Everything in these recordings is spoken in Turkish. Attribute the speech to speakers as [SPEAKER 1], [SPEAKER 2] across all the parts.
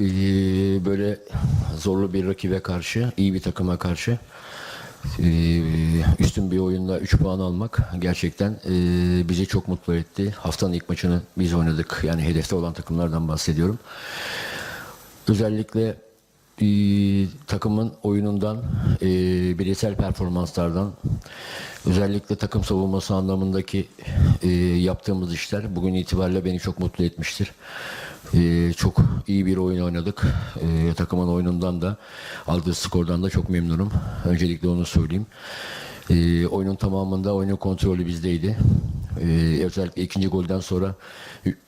[SPEAKER 1] Ee, böyle zorlu bir rakibe karşı, iyi bir takıma karşı ee, üstün bir oyunda 3 puan almak gerçekten ee, bizi çok mutlu etti. Haftanın ilk maçını biz oynadık. Yani hedefte olan takımlardan bahsediyorum. Özellikle takımın oyunundan, bireysel performanslardan, özellikle takım savunması anlamındaki yaptığımız işler bugün itibariyle beni çok mutlu etmiştir. E, çok iyi bir oyun oynadık. E, takımın oyunundan da aldığı skordan da çok memnunum. Öncelikle onu söyleyeyim. E, oyunun tamamında oyunun kontrolü bizdeydi. Ee, özellikle ikinci golden sonra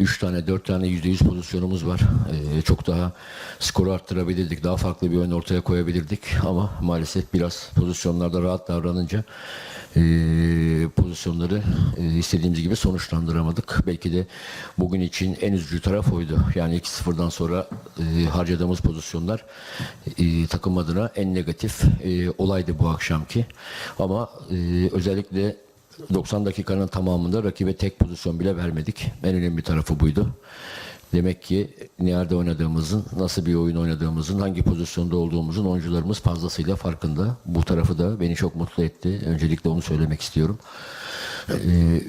[SPEAKER 1] 3 tane 4 tane %100 pozisyonumuz var. Ee, çok daha skoru arttırabilirdik. Daha farklı bir oyun ortaya koyabilirdik ama maalesef biraz pozisyonlarda rahat davranınca e, pozisyonları e, istediğimiz gibi sonuçlandıramadık. Belki de bugün için en üzücü taraf oydu. Yani 2-0'dan sonra e, harcadığımız pozisyonlar e, takım adına en negatif e, olaydı bu akşamki. Ama e, özellikle 90 dakikanın tamamında rakibe tek pozisyon bile vermedik. En önemli tarafı buydu. Demek ki nerede oynadığımızın, nasıl bir oyun oynadığımızın, hangi pozisyonda olduğumuzun oyuncularımız fazlasıyla farkında. Bu tarafı da beni çok mutlu etti. Öncelikle onu söylemek istiyorum. Ee,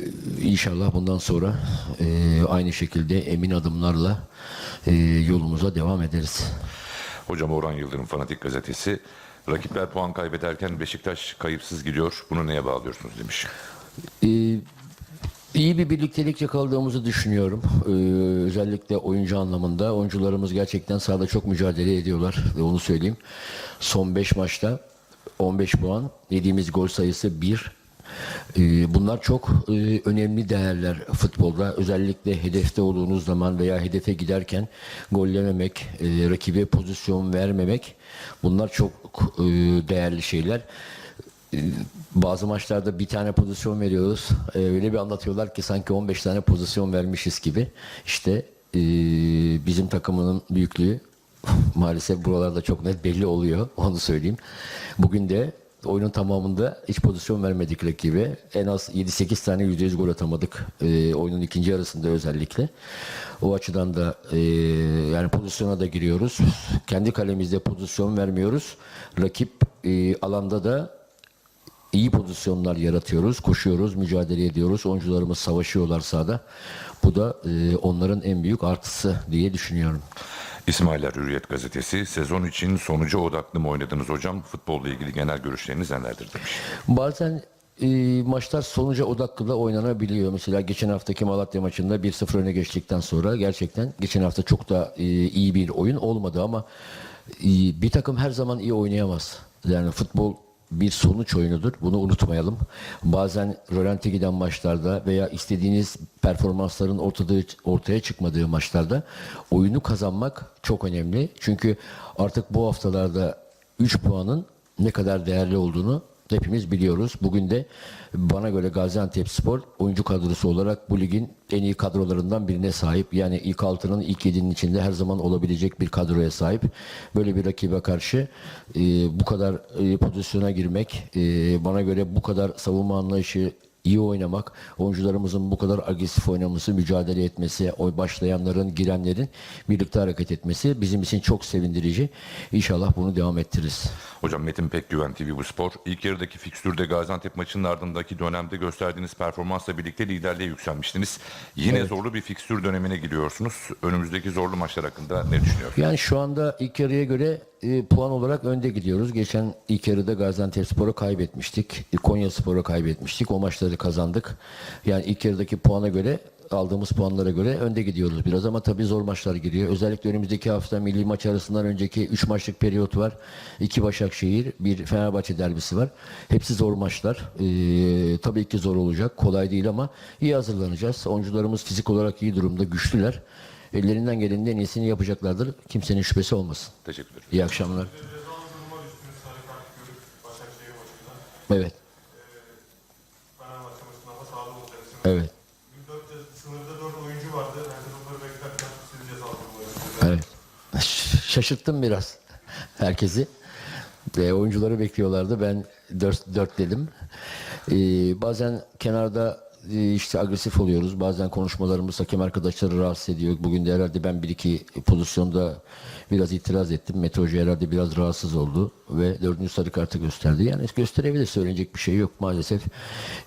[SPEAKER 1] inşallah bundan sonra e, aynı şekilde emin adımlarla e, yolumuza devam ederiz.
[SPEAKER 2] Hocam Orhan Yıldırım Fanatik Gazetesi. Rakipler puan kaybederken Beşiktaş kayıpsız gidiyor. Bunu neye bağlıyorsunuz demiş.
[SPEAKER 1] Ee, iyi bir birliktelik yakaladığımızı düşünüyorum. Ee, özellikle oyuncu anlamında. Oyuncularımız gerçekten sahada çok mücadele ediyorlar. Ve onu söyleyeyim. Son 5 maçta 15 puan. Yediğimiz gol sayısı 1. Ee, bunlar çok e, önemli değerler futbolda. Özellikle hedefte olduğunuz zaman veya hedefe giderken gollememek, e, rakibe pozisyon vermemek bunlar çok e, değerli şeyler. Bazı maçlarda bir tane pozisyon veriyoruz. Öyle bir anlatıyorlar ki sanki 15 tane pozisyon vermişiz gibi. İşte bizim takımının büyüklüğü maalesef buralarda çok net belli oluyor. Onu söyleyeyim. Bugün de oyunun tamamında hiç pozisyon vermedik rakibe. En az 7-8 tane %100 gol atamadık. E, oyunun ikinci yarısında özellikle. O açıdan da e, yani pozisyona da giriyoruz. Kendi kalemizde pozisyon vermiyoruz. Rakip e, alanda da iyi pozisyonlar yaratıyoruz, koşuyoruz, mücadele ediyoruz. Oyuncularımız savaşıyorlar sahada. Bu da e, onların en büyük artısı diye düşünüyorum.
[SPEAKER 2] İsmailer Hürriyet Gazetesi. Sezon için sonuca odaklı mı oynadınız hocam? Futbolla ilgili genel görüşleriniz nelerdir demiş.
[SPEAKER 1] Bazen e, maçlar sonuca odaklı da oynanabiliyor. Mesela geçen haftaki Malatya maçında 1-0 öne geçtikten sonra gerçekten geçen hafta çok da e, iyi bir oyun olmadı ama e, bir takım her zaman iyi oynayamaz. Yani futbol bir sonuç oyunudur. Bunu unutmayalım. Bazen rölante giden maçlarda veya istediğiniz performansların ortada, ortaya çıkmadığı maçlarda oyunu kazanmak çok önemli. Çünkü artık bu haftalarda 3 puanın ne kadar değerli olduğunu hepimiz biliyoruz. Bugün de bana göre Gaziantep Spor oyuncu kadrosu olarak bu ligin en iyi kadrolarından birine sahip. Yani ilk 6'nın ilk 7'nin içinde her zaman olabilecek bir kadroya sahip. Böyle bir rakibe karşı e, bu kadar e, pozisyona girmek, e, bana göre bu kadar savunma anlayışı iyi oynamak, oyuncularımızın bu kadar agresif oynaması, mücadele etmesi, o başlayanların, girenlerin birlikte hareket etmesi bizim için çok sevindirici. İnşallah bunu devam ettiririz.
[SPEAKER 2] Hocam Metin Pekgüven TV Bu Spor. İlk yarıdaki fikstürde Gaziantep maçının ardındaki dönemde gösterdiğiniz performansla birlikte liderliğe yükselmiştiniz. Yine zorlu bir fikstür dönemine giriyorsunuz. Önümüzdeki zorlu maçlar hakkında ne düşünüyorsunuz?
[SPEAKER 1] Yani şu anda ilk yarıya göre e, puan olarak önde gidiyoruz. Geçen ilk yarıda Gaziantepspor'u kaybetmiştik. E, Konyaspor'u kaybetmiştik. O maçları kazandık. Yani ilk yarıdaki puana göre aldığımız puanlara göre önde gidiyoruz biraz ama tabii zor maçlar giriyor. Özellikle önümüzdeki hafta milli maç arasından önceki 3 maçlık periyot var. 2 Başakşehir, bir Fenerbahçe derbisi var. Hepsi zor maçlar. Ee, tabii ki zor olacak. Kolay değil ama iyi hazırlanacağız. Oyuncularımız fizik olarak iyi durumda, güçlüler. Ellerinden gelenin en iyisini yapacaklardır. Kimsenin şüphesi olmasın.
[SPEAKER 2] Teşekkür ederim.
[SPEAKER 1] İyi akşamlar. Evet.
[SPEAKER 3] Olacaksınız.
[SPEAKER 1] Evet.
[SPEAKER 3] Bugün dört ceza- sınırda 4 oyuncu vardı. Bence bunları beklerken siz ceza durumları.
[SPEAKER 1] Evet. Şaşırttım biraz herkesi. E, oyuncuları bekliyorlardı. Ben 4, 4 dedim. E, bazen kenarda işte agresif oluyoruz. Bazen konuşmalarımız hakem arkadaşları rahatsız ediyor. Bugün de herhalde ben bir iki pozisyonda biraz itiraz ettim. Mete Hoca herhalde biraz rahatsız oldu ve dördüncü sarı kartı gösterdi. Yani gösterebilir söyleyecek bir şey yok maalesef.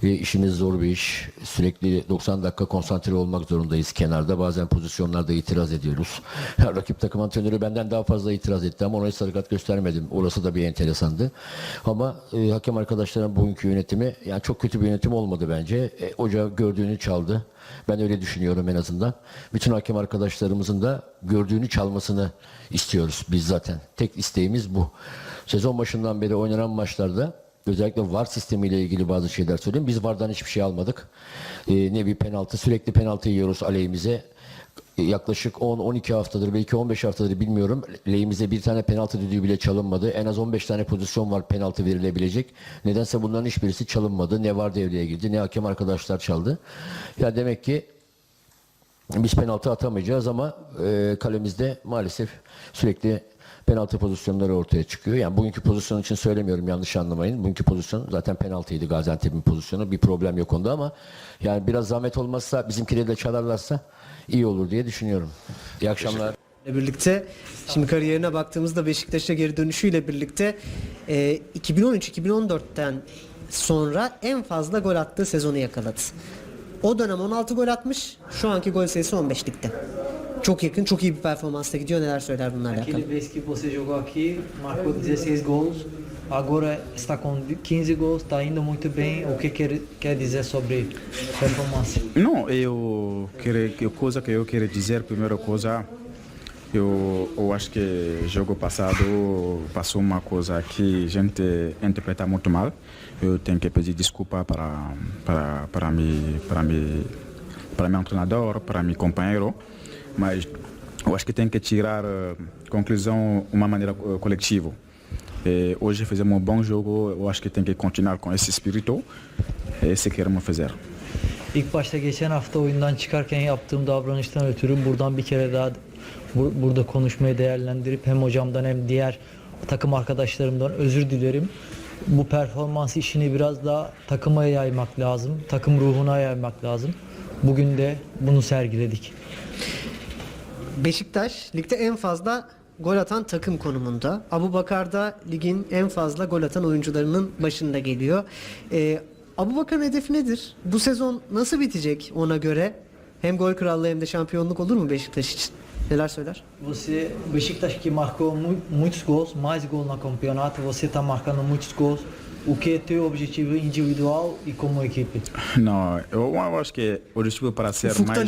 [SPEAKER 1] E, işimiz zor bir iş. Sürekli 90 dakika konsantre olmak zorundayız kenarda. Bazen pozisyonlarda itiraz ediyoruz. Rakip takım antrenörü benden daha fazla itiraz etti ama ona hiç sarı kart göstermedim. Orası da bir enteresandı. Ama e, hakem arkadaşların bugünkü yönetimi yani çok kötü bir yönetim olmadı bence. E, hoca gördüğünü çaldı. Ben öyle düşünüyorum en azından. Bütün hakem arkadaşlarımızın da gördüğünü çalmasını istiyoruz biz zaten. Tek isteğimiz bu. Sezon başından beri oynanan maçlarda özellikle VAR sistemiyle ilgili bazı şeyler söyleyeyim. Biz VAR'dan hiçbir şey almadık. Ee, ne bir penaltı, sürekli penaltı yiyoruz aleyhimize. Yaklaşık 10-12 haftadır, belki 15 haftadır bilmiyorum. Lehimize bir tane penaltı düdüğü bile çalınmadı. En az 15 tane pozisyon var penaltı verilebilecek. Nedense bunların hiçbirisi çalınmadı. Ne VAR devreye girdi, ne hakem arkadaşlar çaldı. Ya demek ki biz penaltı atamayacağız ama e, kalemizde maalesef sürekli penaltı pozisyonları ortaya çıkıyor. Yani bugünkü pozisyon için söylemiyorum yanlış anlamayın. Bugünkü pozisyon zaten penaltıydı Gaziantep'in pozisyonu. Bir problem yok onda ama yani biraz zahmet olmazsa bizimkileri de çalarlarsa iyi olur diye düşünüyorum. İyi akşamlar.
[SPEAKER 4] birlikte şimdi kariyerine baktığımızda Beşiktaş'a geri dönüşüyle birlikte e, 2013-2014'ten sonra en fazla gol attığı sezonu yakaladı. O dönem 16 gol atmış. Şu anki gol sayısı 15 ligde. Çok yakın, çok iyi bir performansla gidiyor. Neler söyler bunlarla alakalı?
[SPEAKER 5] Aquele vez ki você jogou aqui, marcou 16 gols, agora está com 15 gols, está indo muito bem. O que quer, quer dizer sobre performance?
[SPEAKER 6] Não, eu queria, que coisa que eu queria dizer, primeira coisa, eu, eu acho que jogo passado passou uma coisa que a gente interpreta muito mal. Eu tenho que pedir desculpa para para para mim para mim para meu treinador, para meu companheiro, mas eu acho que tem que tirar eh, conclusão uma maneira eh, coletiva. Eh, hoje fizemos um bom jogo, eu acho que tem que continuar com esse espírito. Esse que queremos fazer.
[SPEAKER 5] İlk başta geçen hafta oyundan çıkarken yaptığım davranıştan ötürü buradan bir kere daha bu- burada konuşmayı değerlendirip hem hocamdan hem diğer takım arkadaşlarımdan özür dilerim. Bu performans işini biraz daha takıma yaymak lazım. Takım ruhuna yaymak lazım. Bugün de bunu sergiledik.
[SPEAKER 4] Beşiktaş ligde en fazla gol atan takım konumunda. Abu Bakar da ligin en fazla gol atan oyuncularının başında geliyor. Ee, Abu Bakar'ın hedefi nedir? Bu sezon nasıl bitecek ona göre? Hem gol krallığı hem de şampiyonluk olur mu Beşiktaş için? Neler söyler?
[SPEAKER 5] Você, Beşiktaş que marcou mu- muitos gols, mais gols no campeonato, você está marcando muitos gols. O que é teu objetivo individual e como equipe?
[SPEAKER 6] Não, eu, eu acho que o objetivo para ser mais.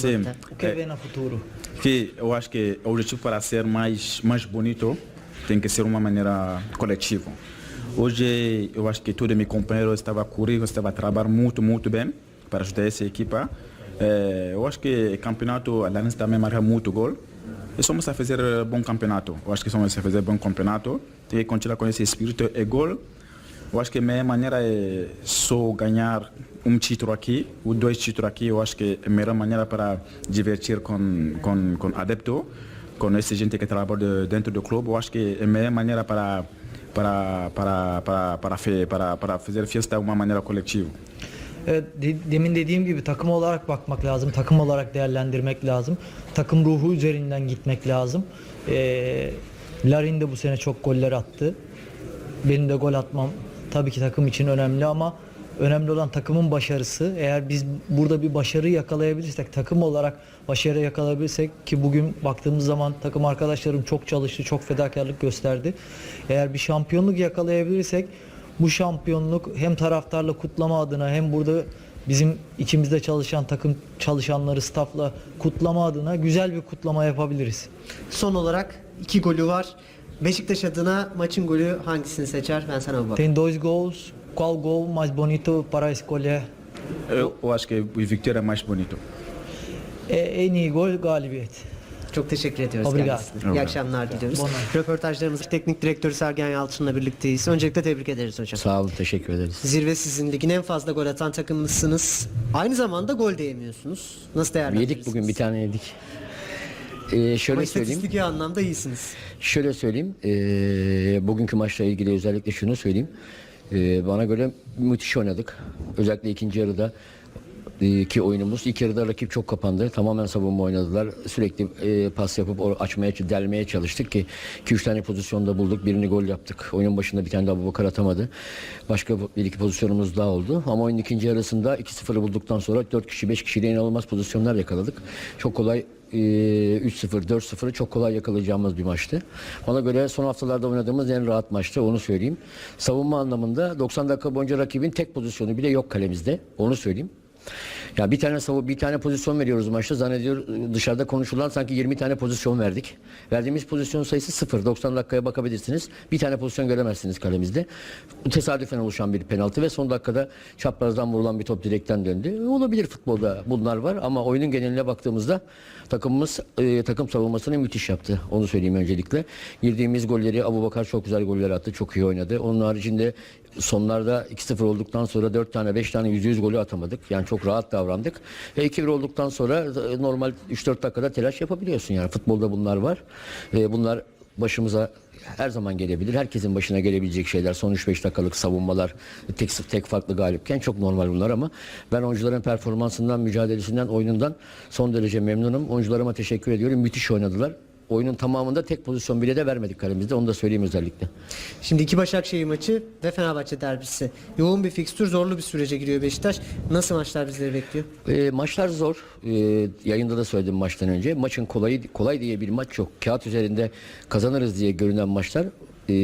[SPEAKER 6] Sim.
[SPEAKER 5] O que
[SPEAKER 6] é,
[SPEAKER 5] vê no futuro?
[SPEAKER 6] que eu acho que o objetivo para ser mais mais bonito tem que ser uma maneira coletiva. Hoje eu acho que todos meus companheiros estavam comigo, estavam trabalhando muito muito bem para ajudar essa equipa. É, eu acho que o campeonato a Lannis também marca muito gol. E somos a fazer bom campeonato. Eu acho que somos a fazer bom campeonato. Tem que continuar com esse espírito e gol. Eu acho que a minha maneira é só ganhar um título aqui, ou dois títulos aqui. Eu acho que é a melhor maneira para divertir com, com, com adepto, com essa gente que trabalha de- dentro do clube. Eu acho que é a melhor maneira para, para, para, para, para, para, para fazer festa de uma maneira coletiva.
[SPEAKER 5] De- demin dediğim gibi takım olarak bakmak lazım, takım olarak değerlendirmek lazım. Takım ruhu üzerinden gitmek lazım. Ee, Larin de bu sene çok goller attı. Benim de gol atmam tabii ki takım için önemli ama önemli olan takımın başarısı. Eğer biz burada bir başarı yakalayabilirsek, takım olarak başarı yakalayabilirsek ki bugün baktığımız zaman takım arkadaşlarım çok çalıştı, çok fedakarlık gösterdi. Eğer bir şampiyonluk yakalayabilirsek bu şampiyonluk hem taraftarla kutlama adına hem burada bizim içimizde çalışan takım çalışanları staffla kutlama adına güzel bir kutlama yapabiliriz.
[SPEAKER 4] Son olarak iki golü var. Beşiktaş adına maçın golü hangisini seçer? Ben sana bak.
[SPEAKER 5] Tem dois gols. Qual gol mais bonito para escolher?
[SPEAKER 6] Eu, eu acho que o Victor é mais bonito.
[SPEAKER 5] E, en iyi gol galibiyet.
[SPEAKER 4] Çok teşekkür ediyoruz
[SPEAKER 5] Obrigado.
[SPEAKER 4] kendisine. İyi akşamlar diliyoruz.
[SPEAKER 5] Bon night.
[SPEAKER 4] Röportajlarımız teknik direktörü Sergen Yalçın'la birlikteyiz. Öncelikle tebrik ederiz hocam.
[SPEAKER 1] Sağ olun, teşekkür ederiz.
[SPEAKER 4] Zirve sizin ligin en fazla gol atan takımlısınız. Aynı zamanda gol de yemiyorsunuz. Nasıl değerlendirirsiniz?
[SPEAKER 1] Yedik bugün bir tane yedik. Ee,
[SPEAKER 4] Ama
[SPEAKER 1] şöyle söyleyeyim.
[SPEAKER 4] istatistiki anlamda iyisiniz.
[SPEAKER 1] Şöyle söyleyeyim, eee, bugünkü maçla ilgili özellikle şunu söyleyeyim. Eee, bana göre müthiş oynadık. Özellikle ikinci yarıda e, ki oyunumuz. İlk yarıda rakip çok kapandı. Tamamen savunma oynadılar. Sürekli e, pas yapıp açmaya, delmeye çalıştık ki 2-3 tane pozisyonda bulduk. Birini gol yaptık. Oyunun başında bir tane de Abubakar atamadı. Başka bir iki pozisyonumuz daha oldu. Ama oyunun ikinci yarısında 2-0'ı bulduktan sonra 4 kişi 5 kişiyle inanılmaz pozisyonlar yakaladık. Çok kolay e, 3-0, 4-0'ı çok kolay yakalayacağımız bir maçtı. Bana göre son haftalarda oynadığımız en rahat maçtı onu söyleyeyim. Savunma anlamında 90 dakika boyunca rakibin tek pozisyonu bile yok kalemizde. Onu söyleyeyim. Ya bir tane savu bir tane pozisyon veriyoruz maçta. Zannediyor dışarıda konuşulan sanki 20 tane pozisyon verdik. Verdiğimiz pozisyon sayısı 0. 90 dakikaya bakabilirsiniz. Bir tane pozisyon göremezsiniz kalemizde. Tesadüfen oluşan bir penaltı ve son dakikada çaprazdan vurulan bir top direkten döndü. Olabilir futbolda bunlar var ama oyunun geneline baktığımızda takımımız e, takım savunmasını müthiş yaptı. Onu söyleyeyim öncelikle. Girdiğimiz golleri Abubakar çok güzel goller attı. Çok iyi oynadı. Onun haricinde sonlarda 2-0 olduktan sonra 4 tane 5 tane %100 golü atamadık. Yani çok rahat davrandık. Ve 2-1 olduktan sonra e, normal 3-4 dakikada telaş yapabiliyorsun yani. Futbolda bunlar var. E, bunlar başımıza her zaman gelebilir. Herkesin başına gelebilecek şeyler. Son 3-5 dakikalık savunmalar tek tek farklı galipken çok normal bunlar ama ben oyuncuların performansından, mücadelesinden, oyunundan son derece memnunum. Oyuncularıma teşekkür ediyorum. Müthiş oynadılar. Oyunun tamamında tek pozisyon bile de vermedik kalemizde. Onu da söyleyeyim özellikle.
[SPEAKER 4] Şimdi iki Başakşehir maçı ve Fenerbahçe derbisi. Yoğun bir fikstür, zorlu bir sürece giriyor Beşiktaş. Nasıl maçlar bizleri bekliyor?
[SPEAKER 1] E, maçlar zor. E, yayında da söyledim maçtan önce. Maçın kolay kolay diye bir maç yok. Kağıt üzerinde kazanırız diye görünen maçlar e,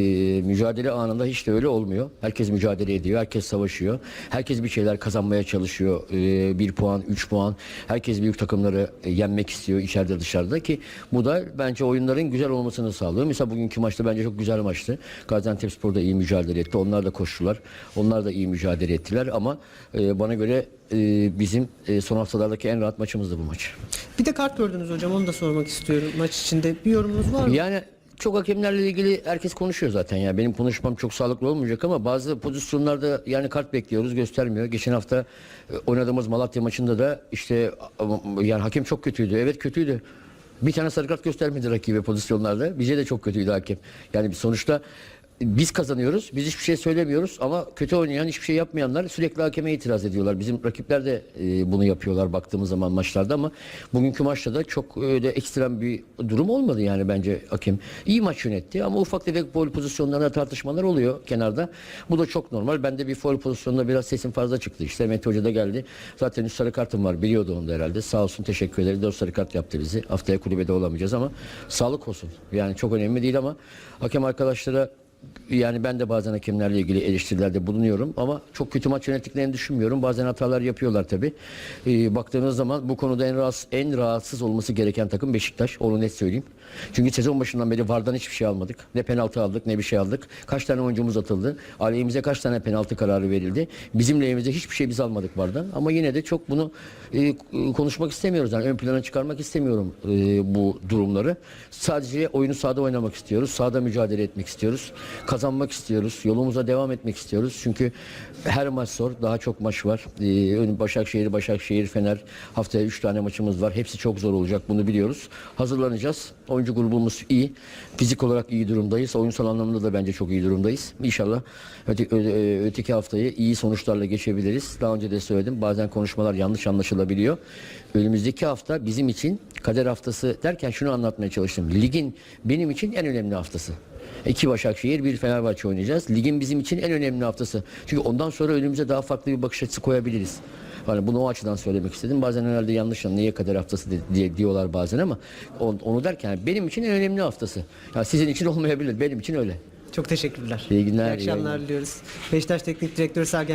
[SPEAKER 1] mücadele anında hiç de öyle olmuyor. Herkes mücadele ediyor, herkes savaşıyor. Herkes bir şeyler kazanmaya çalışıyor. E, bir puan, üç puan. Herkes büyük takımları e, yenmek istiyor içeride dışarıda ki bu da bence oyunların güzel olmasını sağlıyor. Mesela bugünkü maçta bence çok güzel maçtı. Gaziantepspor da iyi mücadele etti. Onlar da koştular. Onlar da iyi mücadele ettiler ama e, bana göre e, bizim e, son haftalardaki en rahat maçımızdı bu maç.
[SPEAKER 4] Bir de kart gördünüz hocam onu da sormak istiyorum maç içinde. Bir yorumunuz var mı?
[SPEAKER 1] Yani çok hakemlerle ilgili herkes konuşuyor zaten ya. Benim konuşmam çok sağlıklı olmayacak ama bazı pozisyonlarda yani kart bekliyoruz göstermiyor. Geçen hafta e, oynadığımız Malatya maçında da işte yani hakem çok kötüydü. Evet kötüydü. Bir tane sarı kart göstermedi rakibe pozisyonlarda. Bize de çok kötüydü hakem. Yani sonuçta biz kazanıyoruz. Biz hiçbir şey söylemiyoruz ama kötü oynayan, hiçbir şey yapmayanlar sürekli hakeme itiraz ediyorlar. Bizim rakipler de e, bunu yapıyorlar baktığımız zaman maçlarda ama bugünkü maçta da çok öyle ekstrem bir durum olmadı yani bence hakem. iyi maç yönetti ama ufak tefek foul pozisyonlarında tartışmalar oluyor kenarda. Bu da çok normal. Ben de bir foul pozisyonunda biraz sesim fazla çıktı. İşte Mete Hoca da geldi. Zaten üç sarı kartım var. Biliyordu onu da herhalde. Sağ olsun teşekkür ederiz. Dört sarı kart yaptı bizi. Haftaya kulübede olamayacağız ama sağlık olsun. Yani çok önemli değil ama hakem arkadaşlara yani ben de bazen hakemlerle ilgili eleştirilerde bulunuyorum ama çok kötü maç yönettiklerini düşünmüyorum. Bazen hatalar yapıyorlar tabi. baktığınız zaman bu konuda en rahatsız, en rahatsız olması gereken takım Beşiktaş. Onu net söyleyeyim. Çünkü sezon başından beri VAR'dan hiçbir şey almadık. Ne penaltı aldık ne bir şey aldık. Kaç tane oyuncumuz atıldı. Aleyhimize kaç tane penaltı kararı verildi. Bizim lehimize hiçbir şey biz almadık VAR'dan. Ama yine de çok bunu e, konuşmak istemiyoruz. Yani ön plana çıkarmak istemiyorum e, bu durumları. Sadece oyunu sahada oynamak istiyoruz. Sahada mücadele etmek istiyoruz. Kazanmak istiyoruz. Yolumuza devam etmek istiyoruz. Çünkü her maç zor. Daha çok maç var. E, Başakşehir, Başakşehir, Fener. Haftaya 3 tane maçımız var. Hepsi çok zor olacak. Bunu biliyoruz. Hazırlanacağız. Oyuncu grubumuz iyi. Fizik olarak iyi durumdayız. Oyunsal anlamda da bence çok iyi durumdayız. İnşallah öte, öteki haftayı iyi sonuçlarla geçebiliriz. Daha önce de söyledim. Bazen konuşmalar yanlış anlaşılabiliyor. Önümüzdeki hafta bizim için kader haftası derken şunu anlatmaya çalıştım. Ligin benim için en önemli haftası. İki Başakşehir, bir Fenerbahçe oynayacağız. Ligin bizim için en önemli haftası. Çünkü ondan sonra önümüze daha farklı bir bakış açısı koyabiliriz. Hani bunu o açıdan söylemek istedim. Bazen herhalde yanlış anlıyor. Niye kader haftası diye diyorlar bazen ama on- onu derken benim için en önemli haftası. Ya sizin için olmayabilir. Benim için öyle.
[SPEAKER 4] Çok teşekkürler.
[SPEAKER 1] İyi günler,
[SPEAKER 4] İyi
[SPEAKER 1] iyi
[SPEAKER 4] akşamlar
[SPEAKER 1] yayınlar.
[SPEAKER 4] diliyoruz. Beşiktaş Teknik Direktörü Sergen